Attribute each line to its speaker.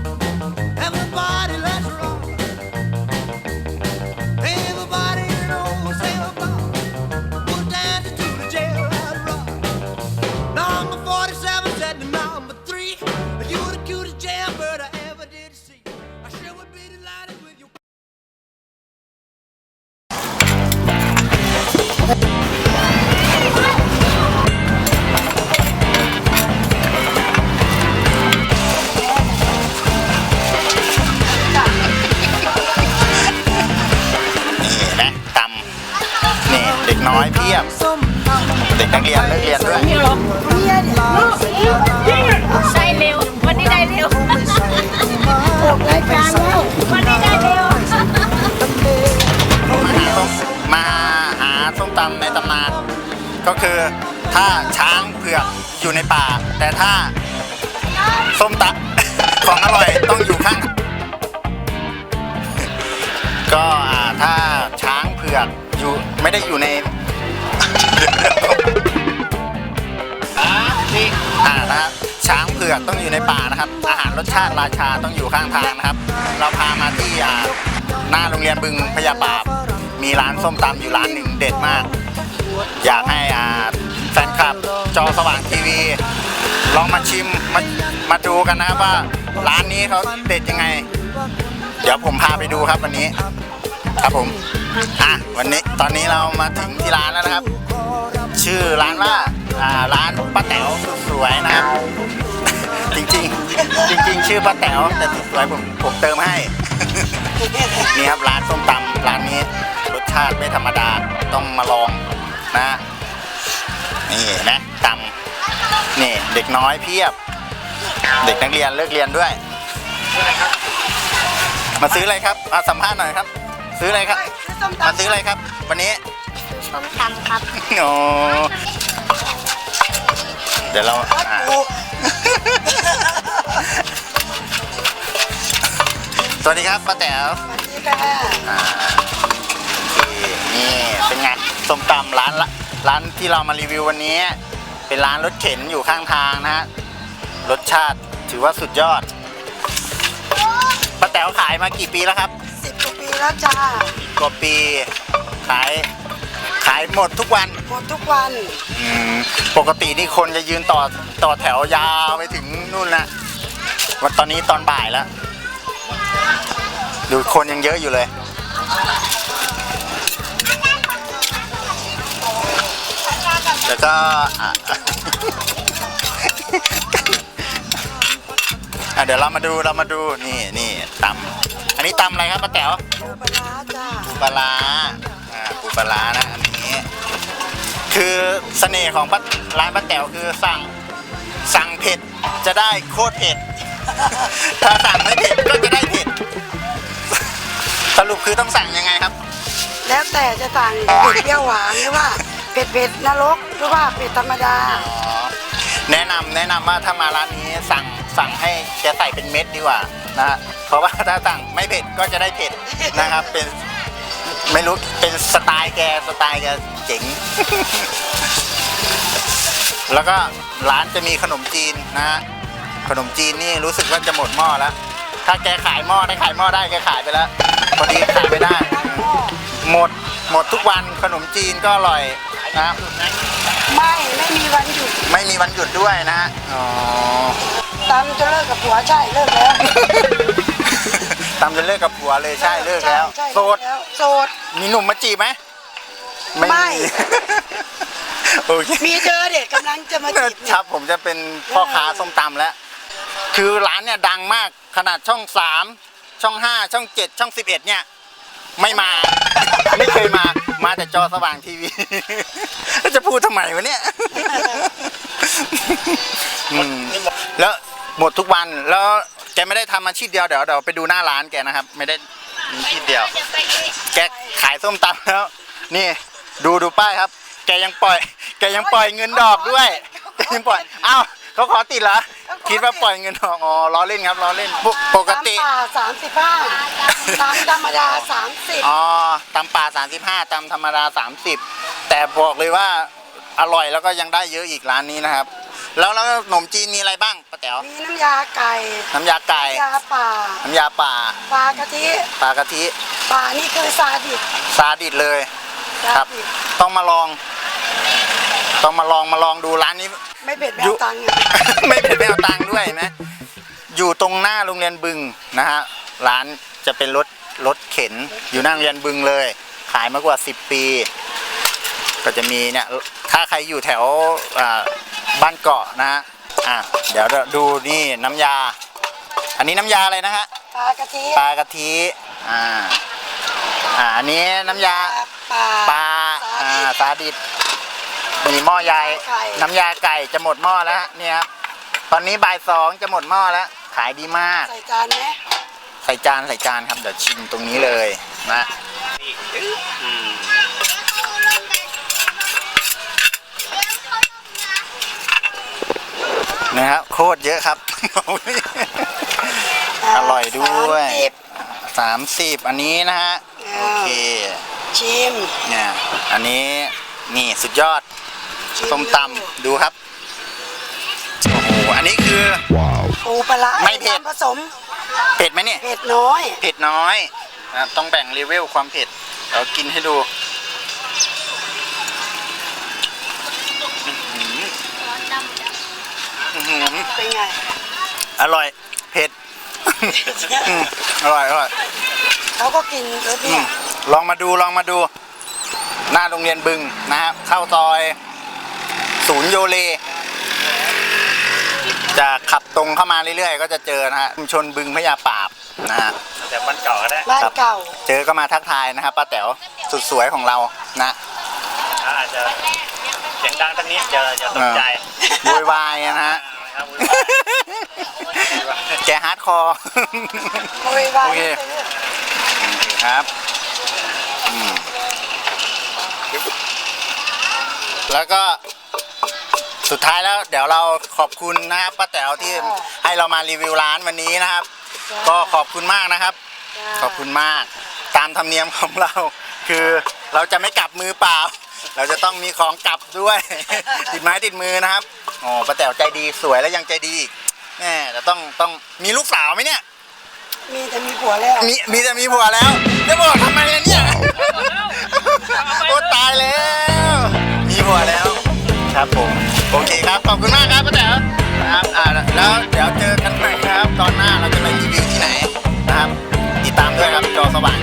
Speaker 1: Thank you.
Speaker 2: นักเรียนเลิกเรียนด้วย
Speaker 3: ได้เร็ว วันนี้ได้เร็วออกรายการแล้ววันนี้ได้เร็ว
Speaker 2: มาหาส้มตำในตำนาน ก็คือถ้าช้างเผือกอยู่ในป่า แต่ถ้าส้มตำของอร่อยต้องอยู่ข้าง ก็อ่าถ้าช้างเผือกอยู่ไม่ได้อยู่ใน ช้างเผือกต้องอยู่ในป่านะครับ อาหารรสชาติราชาต้องอยู่ข้างทางนะครับ เราพามาที่หน้าโรงเรียนบึงพญาบาปมีร้านส้มตำอยู่ร้านหนึ่งเด็ดมาก อยากให้อาแฟนคลับจอสว่างทีวี ลองมาชิมมามาดูกันนะครับว่าร้านนี้เขาเด็ดยังไง เดี๋ยวผมพาไปดูครับวันนี้ ครับผม อะ วันนี้ตอนนี้เรามาถึงที่ร้านแล้วนะครับ ชื่อร้านว่า อ่า ร้านป้าแต๋วสุดสวยนะครับ จริงๆจริง ๆ ชื่อป้าแต๋วแต่สุดสวยผมผมเติมให้ นี่ครับร้านส้มตำร้านนี้รสชาติไม่ธรรมดาต้องมาลองนะ นี่นะตำนี่เด็กน้อยเพียบ เด็กนักเรียนเลิกเรียนด้วย มาซื้ออะไรครับมาสัมภาษณ์หน่อยครับ ซื้ออะไรครับ มาซื้ออะไรครับ วันนี้
Speaker 3: ส้มตำครับ
Speaker 2: โอ้เดี๋ยวเราอะสวัสดีครับป้าแต๋วอ่านี่เป็นไงส้มตำร้านละร้านที่เรามารีวิววันนี้ เป็นร้านรถเข็นอยู่ข้างทางนะฮะรสชาติถือว่าสุดยอดป้าแต๋วขายมากี่ปีแล้วครับ
Speaker 4: สิบกว่าปี แล้วจ้า ก
Speaker 2: ว่าปีขายขายหมดทุกวัน
Speaker 4: หมดทุกวัน
Speaker 2: อืมปกตินี่คนจะยืนต่อต่อแถวยาวไปถึงนู่นนะวันตอนนี้ตอนบ่ายแล้ว ดูคนยังเยอะอยู่เลย แล้วก็อะอะเดี๋ยวเรามาดูเรามาดูนี่นี่ตำอันนี้ตำอะไรครับป้าแต๋ว
Speaker 4: ปูปลาร้าจ้า
Speaker 2: ปูปลาร้าอ่าปูปลาร้านะอันนี้ คือเสน่ห์ของป้าร้านป้าแต๋วคือสั่งสั่งเผ็ดจะได้โคตรเผ็ด ถ้าสั่งไม่เผ็ดก็จะได้เผ็ด สรุปคือต้องสั่งยังไงครับ
Speaker 4: แล้วแต่จะสั่งเผ็ดเปรี้ยวหวานหรือว่าเผ็ดเผ็ดนรกหรือว่าเผ็ดธรรมดา
Speaker 2: อ๋อแนะนำแนะนำว่าถ้ามาร้านนี้สั่งสั่งให้แกใส่เป็นเม็ดดีกว่านะฮะ เพราะว่าถ้าสั่งไม่เผ็ดก็จะได้เผ็ดนะครับ เป็นไม่รู้เป็นสไตล์แกสไตล์แกเจ๋ง แล้วก็ร้านจะมีขนมจีนนะฮะขนมจีนนี่รู้สึกว่าจะหมดหม้อแล้ว ถ้าแกขายหม้อได้ขายหม้อได้แกขายไปแล้วพอดีขายไม่ได้ หมดหมดทุกวันขนมจีนก็อร่อยนะครับ
Speaker 4: ไม่ไม่มีวันหยุด
Speaker 2: ไม่มีวันหยุดด้วยนะฮะอ๋อ
Speaker 4: ตามจะเลิกกับผัวใช่เลิกแล้ว
Speaker 2: ตามจะเลิกกับผัวเลยใช่เลิกแล้ว
Speaker 4: ใช่
Speaker 2: โสด
Speaker 4: เลิกแล้วโสด
Speaker 2: มีหนุ่มมาจีบไหม
Speaker 4: ไม่
Speaker 2: โอเค
Speaker 4: มีเจอเด็กกำลังจะมาจีบ
Speaker 2: ค
Speaker 4: เนี่ย
Speaker 2: รับผมจะเป็นพ่อค้าส้มตำแล้ว คือร้านเนี่ยดังมากขนาดช่องสามช่องห้าช่องเจ็ดช่องสิบเอ็ดเนี่ย ไม่มา ไม่เคยมา มาแต่จอสว่างทีวี แล้วจะพูดทำไมวะเนี่ย อืมแล้วหมดทุกวันแล้วแกไม่ได้ทำอาชีพเดียวเดี๋ยวเดี๋ยวไปดูหน้าร้านแกนะครับ ไม่ได้มีอาชีพเดียวแกขายส้มตำแล้ว นี่ดูดูป้ายครับ แกยังปล่อย แกยังปล่อยเงินดอกด้วยแกยังปล่อยอ้าวเขาขอติดเหรอคิดว่าปล่อยเงินดอกอ๋อล้อเล่นครับล้อเล่นปกปกติ
Speaker 4: ตามป่าสามสิบห้าตามธรรมดาสามสิบ
Speaker 2: อ๋อตำป่า 35ตำธรรมดา 30 แต่บอกเลยว่าอร่อยแล้วก็ยังได้เยอะอีกร้านนี้นะครับ แล้วแล้วขนมจีนมีอะไรบ้างป้าป้าแต๋ว
Speaker 4: มีน้ำยาไก่
Speaker 2: น้ำยาไก่
Speaker 4: น้ำยาป่า
Speaker 2: น้ำยาป่า
Speaker 4: ปลากะทิ
Speaker 2: ปลากะทิ
Speaker 4: ปลานี่คือซาดิส
Speaker 2: ซาดิสเลย
Speaker 4: ซา
Speaker 2: ครับ
Speaker 4: ดิส
Speaker 2: ต้องมาลอง ต้องมาลองมาลองดูร้านนี้
Speaker 4: ไม่เผ็ดแบ
Speaker 2: ยุ
Speaker 4: บตังค์อะ
Speaker 2: ไม่เป็นแมวตังค์ด้วยเห็นไหมอยู่ตรงหน้าโรงเรียนบึงนะฮะร้านจะเป็นรถรถเข็นอยู่หน้าโรงเรียนบึงเลย ขายมากว่า 10 ปี ก็จะมีเนี่ยถ้าใครอยู่แถวอ่า บ้านเกาะนะฮะอะเดี๋ยวดูนี่น้ำยา อันนี้น้ำยาอะไรนะฮะ
Speaker 4: ปลากะทิ
Speaker 2: ปลากะทิอ่าอ่าอันนี้น้ำยา
Speaker 4: ปลา
Speaker 2: ปลาอ่าสาดิดมีหม้อใหญ่
Speaker 4: ไก่
Speaker 2: น้ำยาไก่จะหมดหม้อแล้วฮะเนี่ยครับตอนนี้บ่ายสองจะหมดหม้อแล้ว ขายดีมาก
Speaker 4: ใส่จานไหม
Speaker 2: ใส่จานใส่จานครับเดี๋ยวชิมตรงนี้เลยนะ นะครับโคตรเยอะครับ อร่อยด้วย
Speaker 4: สามสิบ
Speaker 2: สามสิบอันนี้นะฮะ
Speaker 4: อ่า
Speaker 2: โอเค
Speaker 4: ชิม
Speaker 2: เนี่ยอันนี้นี่สุดยอด
Speaker 4: ชิ
Speaker 2: ส้มตำดูครับโอ้โหอันนี้คือ
Speaker 4: ปูปลาร้า
Speaker 2: ไม่เผ็ด
Speaker 4: น้ำผสม
Speaker 2: เผ็ดไหมเนี่ย
Speaker 4: เผ็ดน้อย
Speaker 2: เผ็ดน้อยนะต้องแบ่งเลเวลความเผ็ดเรากินให้ดูอื้อหือ
Speaker 4: เป็นไง
Speaker 2: อร่อย เผ็ด อืมอร่อยอร่อย
Speaker 4: เขาก็กินรส
Speaker 2: อื
Speaker 4: เนี่
Speaker 2: ม
Speaker 4: ย
Speaker 2: ลองมาดูลองมาดู หน้าโรงเรียนบึงนะฮะเข้าซอย ศูนย์โยเล จะขับตรงเข้ามาเรื่อยๆ ก็จะเจอนะฮะชุมชนบึงพญาปราบนะฮะ
Speaker 5: แต่บ้านเก่าก็ได้
Speaker 4: บ้านเก่า
Speaker 2: เจอก็มาทักทายนะครับป้าแต๋วสุดสวยของเรานะ
Speaker 5: ถ้าอาจจะเสียงดังทั้งนี้จะจะตกใจ
Speaker 2: โวยวายนะฮะ
Speaker 5: นะ ครับ
Speaker 2: แกฮาร์ดคอร์
Speaker 4: โวยวาย
Speaker 2: โอเค ครับอืมแล้วก็สุดท้ายแล้วเดี๋ยวเราขอบคุณนะครับป้าแต๋วที่ให้เรามารีวิวร้านวันนี้นะครับ ก็ขอบคุณมากนะครับ ขอบคุณมาก ตามธรรมเนียมของเรา คือเราจะไม่กลับมือเปล่า เราจะต้องมีของกลับด้วย ติดไม้ติดมือนะครับ อ๋อป้าแต๋วใจดีสวยแล้วยังใจดีอีกแม่แต่ต้องต้องมีลูกสาวไหมเนี่ย
Speaker 4: มีแต่มีผัวแล้ว
Speaker 2: มีมีแต่มีผัวแล้วจะบอกทำไมล่ะเนี่ยโอ้ตายแล้ว มีผัวแล้ว ครับผมโอเคครับขอบคุณมากครับป้าแต๋วนะครับอ่าแล้วเดี๋ยวเจอกันใหม่นะครับ ตอนหน้าเราจะไปรีวิวที่ไหนนะครับติดตามด้วยครับจอสว่าง